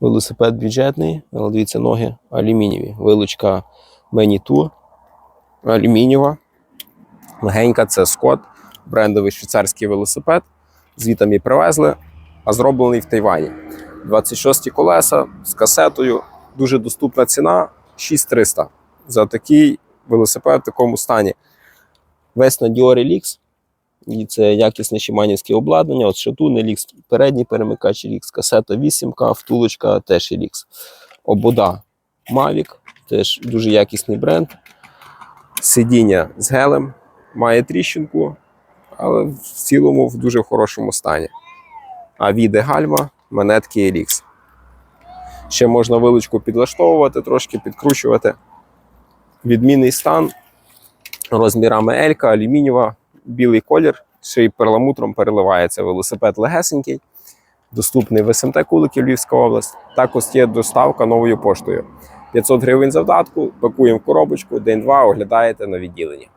Велосипед бюджетний, але дивіться, ноги алюмінієві. Вилучка Many алюмінієва. Легенька, це Scott, брендовий швейцарський велосипед. Звітом і привезли, а зроблений в Тайвані. 26 колеса з касетою. Дуже доступна ціна 6300 за такий велосипед в такому стані. Весь на Dior Elix. І це якісне шиманівське обладнання. От шатун Elix, передній перемикач Elix, касета 8К, втулочка теж Elix. Обода Mavic, теж дуже якісний бренд. Сидіння з гелем, має тріщинку, але в цілому в дуже хорошому стані. А віде гальма, монетки Elix. Ще можна вилочку підлаштовувати, трошки підкручувати. Відмінний стан розмірами L, алюмінієва, білий колір, ще й перламутром переливається. Велосипед легесенький, доступний в СМТ Куликів Львівська область. Також є доставка новою поштою. 500 гривень завдатку, пакуємо в коробочку, день-два оглядаєте на відділенні.